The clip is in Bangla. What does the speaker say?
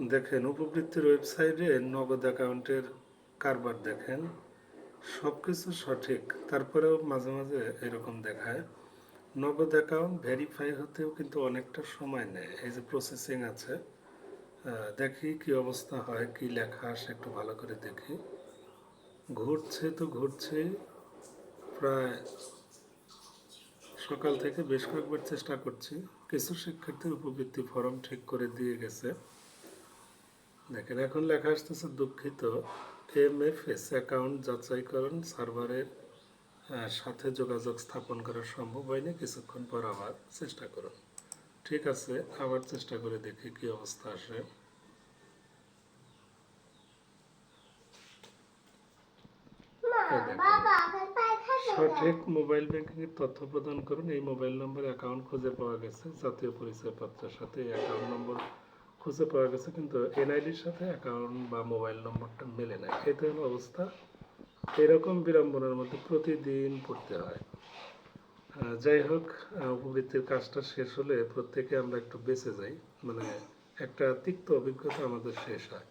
দেখেন, উপবৃত্তির ওয়েবসাইটে নগদ অ্যাকাউন্টের কারবার দেখেন সব কিছু সঠিক। তারপরেও মাঝে মাঝে এরকম দেখায়। নগদ অ্যাকাউন্ট ভেরিফাই হতেও কিন্তু অনেকটা সময় নেয়। এই যে প্রসেসিং আছে দেখি কি অবস্থা হয়, কি লেখা আসে, একটু ভালো করে দেখি। ঘুরছে তো ঘুরছে, প্রায় সকাল থেকে বেশ কয়েকবার চেষ্টা করছি। কিছু শিক্ষার্থীর উপবৃত্তি ফর্ম ঠিক করে দিয়ে গেছে। দেখেন এখন লেখা আসতেছে দুঃখিত এম এফ এস অ্যাকাউন্ট যাচাইকরণ সার্ভারের সাথে যোগাযোগ স্থাপন করা সম্ভব হয়নি। কিছুক্ষণ পর আবার চেষ্টা করুন। ঠিক আছে আবার চেষ্টা করে দেখি কি অবস্থা আসে। সঠিক মোবাইল ব্যাংকিং এর তথ্য প্রদান করুন। এই মোবাইল নম্বরে অ্যাকাউন্ট খুঁজে পাওয়া গেছে। জাতীয় পরিচয়পত্রের সাথে এই অ্যাকাউন্ট নম্বর খুঁজে পাওয়া গেছে, কিন্তু এনআইডির সাথে অ্যাকাউন্ট বা মোবাইল নম্বরটা মেলে না। এটা হলো অবস্থা এরকম বিড়ম্বনার মধ্যে প্রতিদিন পড়তে হয়। যাই হোক উপবৃত্তির কাজটা শেষ হলে প্রত্যেকে আমরা একটু বেঁচে যাই। মানে একটা তিক্ত অভিজ্ঞতা আমাদের শেষ হয়।